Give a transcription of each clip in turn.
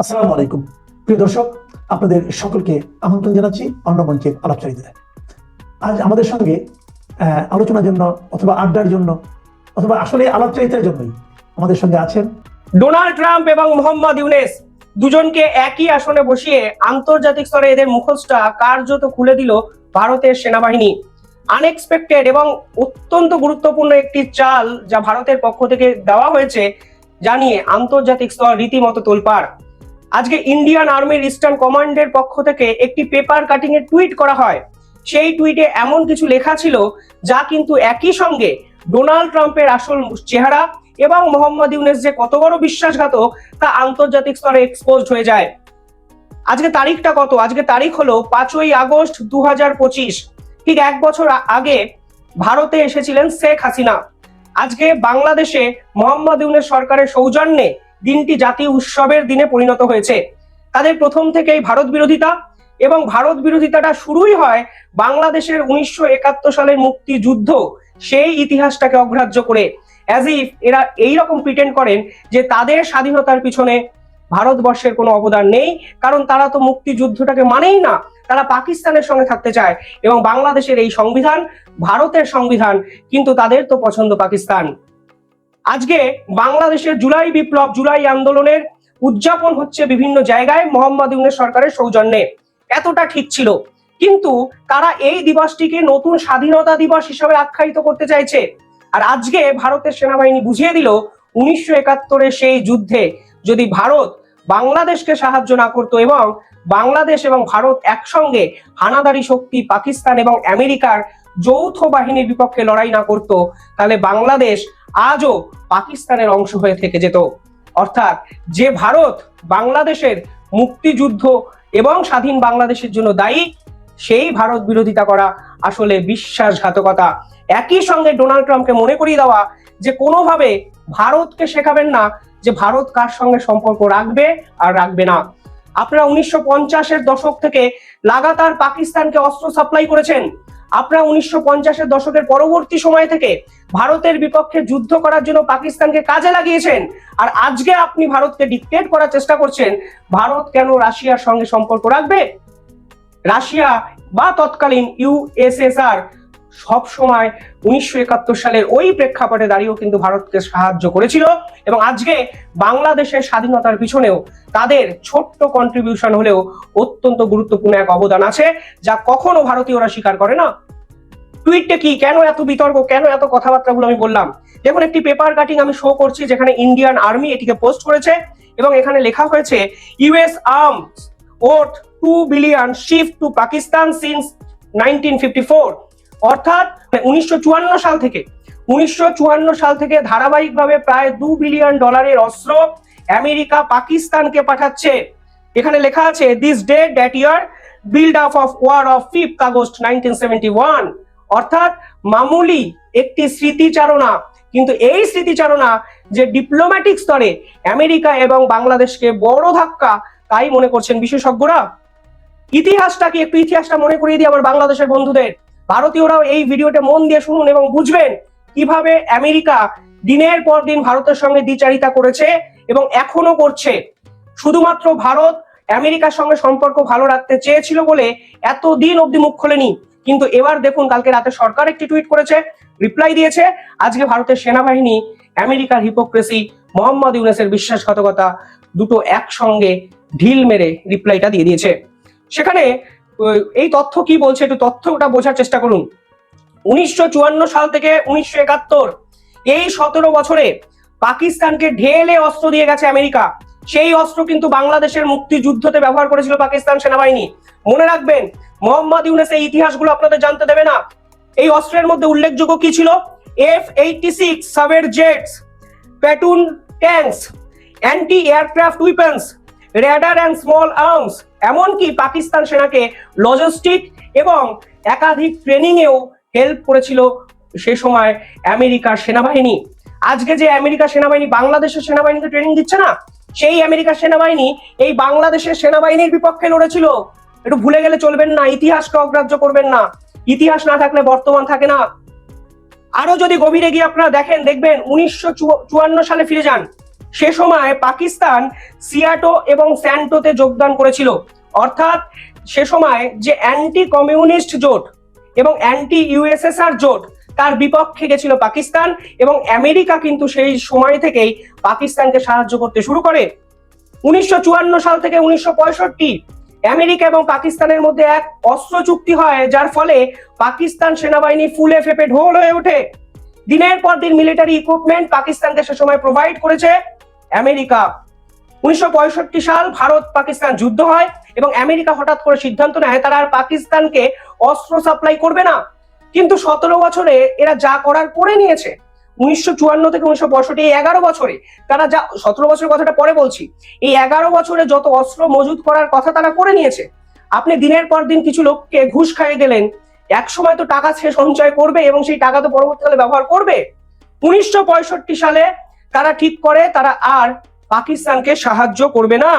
আসসালামু আলাইকুম। প্রিয় দর্শক, আপনাদের সকলকে আমন্ত্রণ জানাচ্ছি অন্য মঞ্চের আলাপচারিতায়। আজ আমাদের সঙ্গে আলোচনার জন্য অথবা আড্ডার জন্য অথবা আসলে আলাপচারিতার জন্যই আমাদের সঙ্গে আছেন ডোনাল্ড ট্রাম্প এবং মোহাম্মদ ইউনেস। দুজনকে একই আসনে বসিয়ে আন্তর্জাতিক স্তরে এদের মুখোশটা কার্যত খুলে দিল ভারতের সেনাবাহিনী। আনএক্সপেক্টেড এবং অত্যন্ত গুরুত্বপূর্ণ একটি চাল যা ভারতের পক্ষ থেকে দেওয়া হয়েছে, জানিয়ে আন্তর্জাতিক স্তর রীতিমতো তোলপাড়। আজকে ইন্ডিয়ান আর্মির ইস্টার্ন কমান্ডের পক্ষ থেকে একটি পেপার কাটিং এর টুইট করা হয়। সেই টুইটে এমন কিছু লেখা ছিল যা কিন্তু একই সঙ্গে ডোনাল্ড ট্রাম্পের আসল চেহারা এবং মোহাম্মদ ইউনেস যে কত বড় বিশ্বাসঘাতক তা আন্তর্জাতিক স্তরে এক্সপোজড হয়ে যায়। আজকে তারিখটা কত? আজকে তারিখ হলো পাঁচই আগস্ট দু হাজার পঁচিশ। ঠিক এক বছর আগে ভারতে এসেছিলেন শেখ হাসিনা। আজকে বাংলাদেশে মোহাম্মদ ইউনেস সরকারের সৌজন্যে দিনটি জাতীয় উৎসবের দিনে পরিণত হয়েছে। তাদের প্রথম থেকেই ভারত বিরোধিতা এবং ভারত বিরোধিতাটা শুরুই হয় বাংলাদেশের উনিশশো একাত্তর সালের মুক্তিযুদ্ধ। সেই ইতিহাসটাকে অগ্রাহ্য করে। অ্যাজ ইফ এরা এই রকম প্রিটেন্ড করেন যে তাদের স্বাধীনতার পিছনে ভারতবর্ষের কোনো অবদান নেই, কারণ তারা তো মুক্তিযুদ্ধটাকে মানেই না। তারা পাকিস্তানের সঙ্গে থাকতে চায় এবং বাংলাদেশের এই সংবিধান ভারতের সংবিধান, কিন্তু তাদের তো পছন্দ পাকিস্তান। আজকে বাংলাদেশের জুলাই বিপ্লব, জুলাই আন্দোলনের উদযাপন হচ্ছে বিভিন্ন জায়গায় মোহাম্মদ ইউনের সরকারের সৌজন্যে। এতটা ঠিক ছিল। কিন্তু তারা এই দিবসটিকে নতুন স্বাধীনতা দিবস হিসাবে আখ্যায়িত করতে চাইছে। আর আজকে ভারতের সেনাবাহিনী বুঝিয়ে দিল, উনিশশো একাত্তরের সেই যুদ্ধে যদি ভারত বাংলাদেশকে সাহায্য না করতো এবং বাংলাদেশ এবং ভারত একসঙ্গে হানাদারি শক্তি, পাকিস্তান এবং আমেরিকার যৌথ বাহিনীর বিপক্ষে লড়াই না করত, তাহলে বাংলাদেশ আজও পাকিস্তানের অংশ হয়ে থেকে যেত। অর্থাৎ যে ভারত বাংলাদেশের মুক্তিযুদ্ধ এবং স্বাধীন বাংলাদেশের জন্য দায়ী, সেই ভারত বিরোধিতা করা আসলে বিশ্বাসঘাতকতা। একই সঙ্গে ডোনাল্ড ট্রাম্পকে মনে করিয়ে দেওয়া যে কোনোভাবে ভারতকে শেখাবেন না যে ভারত কার সঙ্গে সম্পর্ক রাখবে আর রাখবে না। আপনারা উনিশশো পঞ্চাশের দশক থেকে লাগাতার পাকিস্তানকে অস্ত্র সাপ্লাই করেছেন। আপনারা উনিশশো পঞ্চাশের দশকের পরবর্তী সময় থেকে ভারতের বিপক্ষে যুদ্ধ করার জন্য পাকিস্তানকে কাজে লাগিয়েছেন। আর আজকে আপনি ভারতকে ডিকটেট করার চেষ্টা করছেন, ভারত কেন রাশিয়ার সঙ্গে সম্পর্ক রাখবে? রাশিয়া বা তৎকালীন ইউএসএসআর সব সময় উনিশশো একাত্তর সালের ওই প্রেক্ষাপটে দাঁড়িয়েও কিন্তু ভারতকে সাহায্য করেছিল এবং আজকে বাংলাদেশের স্বাধীনতার পিছনেও তাদের ছোট্ট কন্ট্রিবিউশন হলেও অত্যন্ত গুরুত্বপূর্ণ এক অবদান আছে, যা কখনো ভারতীয়রা স্বীকার করে না। টুইটটা কি, কেন এত বিতর্ক, কেন এত কথাবার্তাগুলো আমি বললাম? দেখুন, একটি পেপার কাটিং আমি শো করছি যেখানে ইন্ডিয়ান আর্মি এটিকে পোস্ট করেছে এবং এখানে লেখা হয়েছে US arms worth two billion shift to Pakistan since nineteen fifty four অর্থাৎ উনিশশো চুয়ান্ন সাল থেকে, উনিশশো চুয়ান্ন সাল থেকে ধারাবাহিকভাবে প্রায় দু বিলিয়ন ডলারের অস্ত্র আমেরিকা পাকিস্তানকে পাঠাচ্ছে। এখানে লেখা আছে this day that year build up of war of fifth August nineteen অর্থাৎ মামুলি একটি স্মৃতিচারণা, কিন্তু এই স্মৃতিচারণা যে ডিপ্লোম্যাটিক স্তরে আমেরিকা এবং বাংলাদেশকে বড় ধাক্কা, তাই মনে করছেন বিশেষজ্ঞরা। ইতিহাসটাকে একটু ইতিহাসটা মনে করিয়ে দিই আমার বাংলাদেশের বন্ধুদের। ভারতীয়রাও এই ভিডিওটা মন দিয়ে শুনুন এবং বুঝবেন কীভাবে আমেরিকা দিনের পর দিন ভারতের সঙ্গে দ্বিচারিতা করেছে এবং এখনও করছে। শুধুমাত্র ভারত আমেরিকার সঙ্গে সম্পর্ক ভালো রাখতে চেয়েছিল বলে এত দিন অব্দি মুখ খোলেনি। কিন্তু এবার দেখুন, কালকে রাতে সরকার একটি টুইট করেছে, রিপ্লাই দিয়েছে, আজকে ভারতের সেনাবাহিনী আমেরিকার হিপোক্রেসি মোহাম্মদ ইউনেসের বিশ্বাসঘাতকতা দুটো একসঙ্গে ঢিল মেরে রিপ্লাইটা দিয়ে দিয়েছে। সেখানে এই তথ্য কি বলছে? একটু তথ্যটা বোঝার চেষ্টা করুন। উনিশশো চুয়ান্ন সাল থেকে উনিশশো একাত্তর, এই সতেরো বছরে পাকিস্তানকে ঢেলে অস্ত্র দিয়ে গেছে আমেরিকা। সেই অস্ত্র কিন্তু বাংলাদেশের মুক্তিযুদ্ধতে ব্যবহার করেছিল পাকিস্তান সেনাবাহিনী। মনে রাখবেন, মোহাম্মদ ইউনেস এই ইতিহাসগুলো আপনাদের জানতে দেবে না। এই অস্ত্রের মধ্যে উল্লেখযোগ্য কি ছিল? F eighty six Sabre jets Patton tanks anti aircraft weapons radar and small arms এমনকি পাকিস্তান সেনাকে লজিস্টিক এবং একাধিক ট্রেনিংয়েও হেল্প করেছিল সে সময় আমেরিকার সেনাবাহিনী। আজকে যে আমেরিকার সেনাবাহিনী বাংলাদেশের সেনাবাহিনীকে ট্রেনিং দিচ্ছে না, সেই আমেরিকার সেনাবাহিনী এই বাংলাদেশের সেনাবাহিনীর বিপক্ষে লড়েছিল। একটু ভুলে গেলে চলবেন না, ইতিহাসকে অগ্রাহ্য করবেন না। ইতিহাস না থাকলে বর্তমান থাকে না। আরও যদি গভীরে গিয়ে আপনারা দেখেন, দেখবেন উনিশশো চুয়ান্ন সালে ফিরে যান। সে সময় পাকিস্তান, সিয়াটো এবং স্যান্টোতে যোগদান করেছিল। অর্থাৎ সে সময় যে অ্যান্টি কমিউনিস্ট জোট এবং অ্যান্টি ইউএসএসআর জোট, তার বিপক্ষে গেছিল পাকিস্তান এবং আমেরিকা কিন্তু সেই সময় থেকেই পাকিস্তানকে সাহায্য করতে শুরু করে। উনিশশো চুয়ান্ন সাল থেকে উনিশশো পঁয়ষট্টি, আমেরিকা এবং পাকিস্তানের মধ্যে এক অস্ত্র চুক্তি হয়, যার ফলে পাকিস্তান সেনাবাহিনী ফুলে ফেপে ঢোল হয়ে ওঠে। দিনের পর দিন মিলিটারি ইকুইপমেন্ট পাকিস্তানকে সে সময় প্রোভাইড করেছে। আমেরিকা। উনিশশো পঁয়ষট্টি সাল ভারত পাকিস্তান যুদ্ধ হয় এবং আমেরিকা হঠাৎ করে সিদ্ধান্ত নেয় তারা আর পাকিস্তানকে অস্ত্র সাপ্লাই করবে না। কিন্তু সতেরো বছরে এরা যা করার করে নিয়েছে, উনিশশো চুয়ান্ন থেকে উনিশশো পঁয়ষট্টি, এই এগারো বছরে তারা যা, সতেরো বছরের কথাটা পরে বলছি, এই এগারো বছরে যত অস্ত্র মজুত করার কথা তারা করে নিয়েছে, আপনি দিনের পর দিন কিছু লোককে ঘুষ খাইয়ে গেলেন এক সময় তো টাকা সে সঞ্চয় করবে এবং সেই টাকা তো পরবর্তীকালে ব্যবহার করবে। উনিশশো পঁয়ষট্টি সালে তারা ঠিক করে, তারা আর পাকিস্তানকে সাহায্য করবে না।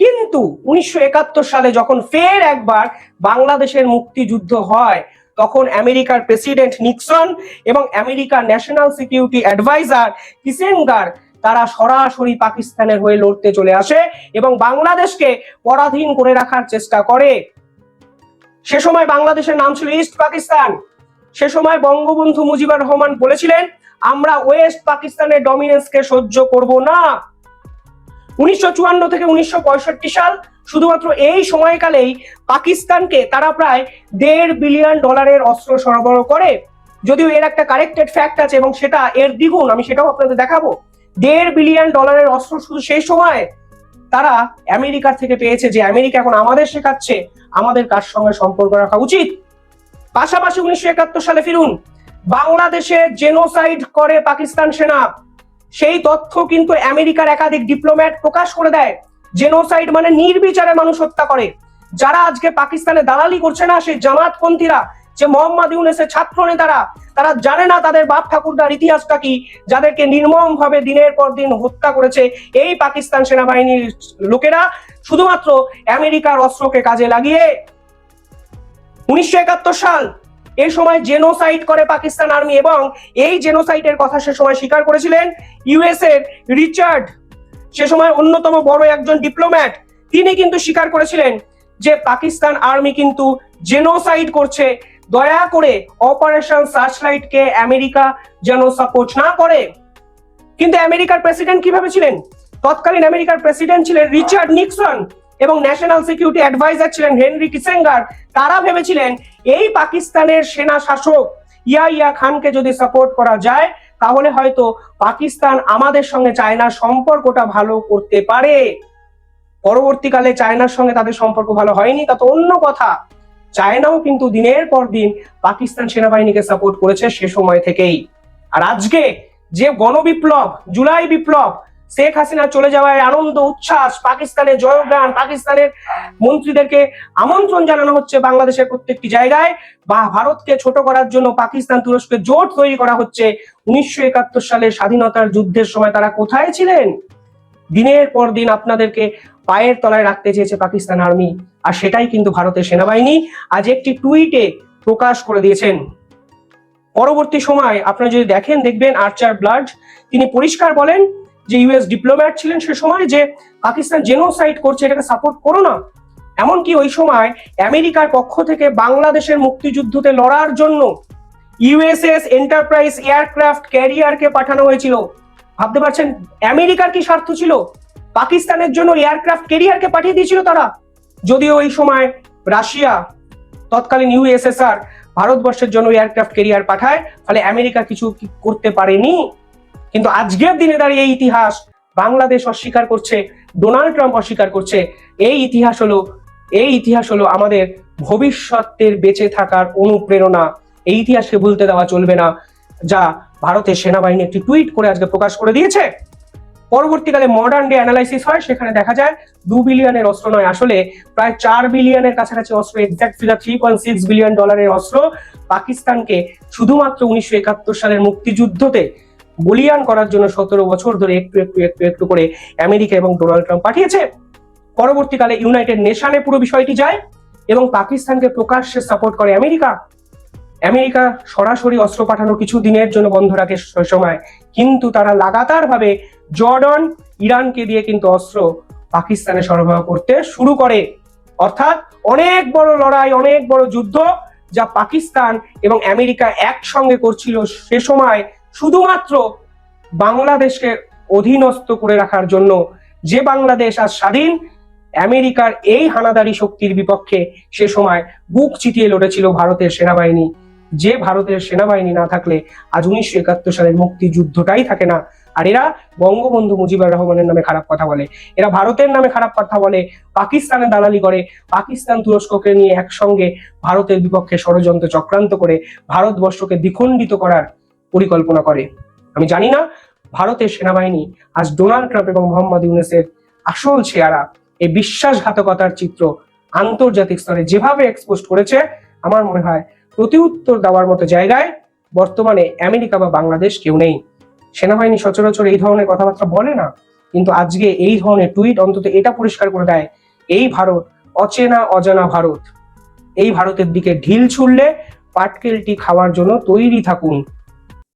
কিন্তু উনিশশো একাত্তর সালে যখন ফের একবার বাংলাদেশের মুক্তিযুদ্ধ হয়, তখন আমেরিকার প্রেসিডেন্ট নিক্সন এবং আমেরিকার ন্যাশনাল সিকিউরিটি অ্যাডভাইজার কিসেনগার, তারা সরাসরি পাকিস্তানের হয়ে লড়তে চলে আসে এবং বাংলাদেশকে পরাধীন করে রাখার চেষ্টা করে। সে সময় বাংলাদেশের নাম ছিল ইস্ট পাকিস্তান। সে সময় বঙ্গবন্ধু মুজিবুর রহমান বলেছিলেন আমরা ওয়েস্ট পাকিস্তানের ডমিনেন্সকে সহ্য করব না। উনিশশো চুয়ান্ন থেকে উনিশশো পঁয়ষট্টি সাল শুধুমাত্র এই সময়কালেই পাকিস্তানকে তারা প্রায় দেড় বিলিয়ন ডলারের অস্ত্র সরবরাহ করে। যদিও এর একটা কারেক্টেড ফ্যাক্ট আছে এবং সেটা এর দ্বিগুণ, আমি সেটাও আপনাদের দেখাবো। দেড় বিলিয়ন ডলারের অস্ত্র শুধু সেই সময় তারা আমেরিকার থেকে পেয়েছে যে আমেরিকা এখন আমাদের শেখাচ্ছে, আমাদের কার সঙ্গে সম্পর্ক রাখা উচিত। পাশাপাশি উনিশশো একাত্তর সালে ফিরুন বাংলাদেশে জেনোসাইড করে পাকিস্তান সেনা। সেই তথ্য কিন্তু আমেরিকার একাধিক ডিপ্লোম্যাট প্রকাশ করে দেয়। জেনোসাইড মানে নির্বিচারে মানুষ হত্যা করে। যারা আজকে পাকিস্তানে দালালি করছে না, সেই জামাতপন্থীরা, যে মোহাম্মদ ইউনেসের ছাত্র নেতারা, তারা জানে না তাদের বাপ ঠাকুরদার ইতিহাসটা কি, যাদেরকে নির্মম ভাবে দিনের পর দিন হত্যা করেছে এই পাকিস্তান সেনাবাহিনীর লোকেরা। শুধুমাত্র আমেরিকার অস্ত্রকে কাজে লাগিয়ে উনিশশো একাত্তর সাল এই সময় জেনোসাইড করে পাকিস্তান আর্মি এবং এই জেনোসাইডের কথা সে সময় স্বীকার করেছিলেন ইউএস এর রিচার্ড। সে সময় অন্যতম বড় একজন ডিপ্লোম্যাট তিনি কিন্তু স্বীকার করেছিলেন যে পাকিস্তান আর্মি কিন্তু জেনোসাইড করছে। দয়া করে অপারেশন সার্চলাইট কে আমেরিকা যেন সাপোর্ট না করে। কিন্তু আমেরিকার প্রেসিডেন্ট কীভাবে ছিলেন? তৎকালীন আমেরিকার প্রেসিডেন্ট ছিলেন রিচার্ড নিক্সন। এবং ন্যাশনাল সিকিউরিটি অ্যাডভাইজার ছিলেন হেনরি কিসেঙ্গার। তারা ভেবেছিলেন এই পাকিস্তানের সেনা শাসক ইয়া ইয়া খানকে যদি সাপোর্ট করা যায়, তাহলে হয়তো পাকিস্তান আমাদের সঙ্গে চায়নার সম্পর্কটা ভালো করতে পারে। পরবর্তীকালে চায়নার সঙ্গে তাদের সম্পর্ক ভালো হয়নি, তা তো অন্য কথা। চায়নাও কিন্তু দিনের পর দিন পাকিস্তান সেনাবাহিনীকে সাপোর্ট করেছে সে সময় থেকেই। আর আজকে যে গণবিপ্লব, জুলাই বিপ্লব শেখ হাসিনা চলে যাওয়ায় আনন্দ, উচ্ছ্বাস, পাকিস্তানের জয়গান, পাকিস্তানের মন্ত্রীদেরকে আমন্ত্রণ জানানো হচ্ছে বাংলাদেশের প্রত্যেকটি জায়গায়। বা ভারতকে ছোট করার জন্য পাকিস্তান তুরস্কের জোট তৈরি করা হচ্ছে। উনিশশো সালের স্বাধীনতার যুদ্ধের সময় তারা কোথায় ছিলেন? দিনের পর দিন আপনাদেরকে পায়ের তলায় রাখতে চেয়েছে পাকিস্তান আর্মি। আর সেটাই কিন্তু ভারতের সেনাবাহিনী। আজ একটি টুইটে প্রকাশ করে দিয়েছেন। পরবর্তী সময়, আপনারা যদি দেখেন, দেখবেন, আর্চার ব্লাড, তিনি পরিষ্কার বলেন যে ইউএস ডিপ্লোম্যাট ছিলেন সে সময় যে পাকিস্তান জেনোসাইড করছে, এটাকে সাপোর্ট করো না। এমনকি ওই সময় আমেরিকার পক্ষ থেকে বাংলাদেশের মুক্তিযুদ্ধতে লড়ার জন্য ইউএসএস এন্টারপ্রাইজ এয়ারক্রাফট ক্যারিয়ারকে পাঠানো হয়েছিল। ভাবতে পারছেন, আমেরিকার কি স্বার্থ ছিল? পাকিস্তানের জন্য এয়ারক্রাফট ক্যারিয়ারকে পাঠিয়ে দিয়েছিল তারা। যদিও ওই সময় রাশিয়া, তৎকালীন ইউএসএসআর ভারতবর্ষের জন্য এয়ারক্রাফট ক্যারিয়ার পাঠায়, ফলে আমেরিকা কিছু করতে পারেনি। কিন্তু আজকের দিনে দাঁড়িয়ে এই ইতিহাস বাংলাদেশ অস্বীকার করছে, ডোনাল্ড ট্রাম্প অস্বীকার করছে, এই ইতিহাস হলো, এই ইতিহাস হলো আমাদের ভবিষ্যতের বেঁচে থাকার অনুপ্রেরণা। এই ইতিহাসকে ভুলতে দেওয়া চলবে না, যা ভারতের সেনাবাহিনী একটি টুইট করে আজকে প্রকাশ করে দিয়েছে। পরবর্তীকালে মডার্ন ডে অ্যানালাইসিস হয়, সেখানে দেখা যায় দু বিলিয়নের অস্ত্র নয়, আসলে প্রায় চার বিলিয়নের কাছাকাছি অস্ত্র exact figure three point six billion ডলারের অস্ত্র। পাকিস্তানকে শুধুমাত্র উনিশশো একাত্তর সালের মুক্তিযুদ্ধতে বলিয়ান করার জন্য সতেরো বছর ধরে একটু একটু একটু একটু করে আমেরিকা এবং ডোনাল্ড ট্রাম্প পাঠিয়েছে। পরবর্তীকালে ইউনাইটেড নেশনে পুরো বিষয়টি যায় এবং পাকিস্তানকে প্রকাশ্যে সাপোর্ট করে আমেরিকা। আমেরিকা সরাসরি অস্ত্র পাঠানো কিছু দিনের জন্য বন্ধ রাখে সময়। কিন্তু তারা লাগাতার ভাবে জর্ডন, ইরানকে দিয়ে কিন্তু অস্ত্র পাকিস্তানে সরবরাহ করতে শুরু করে। অর্থাৎ অনেক বড় লড়াই, অনেক বড় যুদ্ধ যা পাকিস্তান এবং আমেরিকা একসঙ্গে করছিল সে সময় শুধুমাত্র বাংলাদেশকে অধীনস্থ করে রাখার জন্য যে বাংলাদেশ আজ স্বাধীন, আমেরিকার এই হানাদারি শক্তির বিপক্ষে সে সময় বুক চিতিয়ে লড়েছিল ভারতের সেনাবাহিনী। যে ভারতের সেনাবাহিনী না থাকলে আজ উনিশশো একাত্তর সালের মুক্তিযুদ্ধটাই থাকে না। আর এরা বঙ্গবন্ধু মুজিবুর রহমানের নামে খারাপ কথা বলে। এরা ভারতের নামে খারাপ কথা বলে, পাকিস্তানের দালালি করে। পাকিস্তান তুরস্ককে নিয়ে একসঙ্গে ভারতের বিপক্ষে ষড়যন্ত্র চক্রান্ত করে ভারতবর্ষকে দ্বিখণ্ডিত করার পরিকল্পনা করে। আমি জানি না ভারতের সেনাবাহিনী আজ ডোনাল্ড ট্রাম্প এবং মোহাম্মদ ইউনেসের আসল চেহারা, এই বিশ্বাসঘাতকতার চিত্র আন্তর্জাতিক স্তরে যেভাবে এক্সপোজ করেছে, আমার মনে হয় প্রতি উত্তর দেওয়ার মতো জায়গায় বর্তমানে আমেরিকা বা বাংলাদেশ কেউ নেই। সেনাবাহিনী সচরাচর এই ধরনের কথাবার্তা বলে না, কিন্তু আজকে এই ধরনের টুইট অন্তত এটা পরিষ্কার করে দেয়, এই ভারত, অচেনা অজানা ভারত। এই ভারতের দিকে ঢিল ছুড়লে পাটকেলটি খাওয়ার জন্য তৈরি থাকুন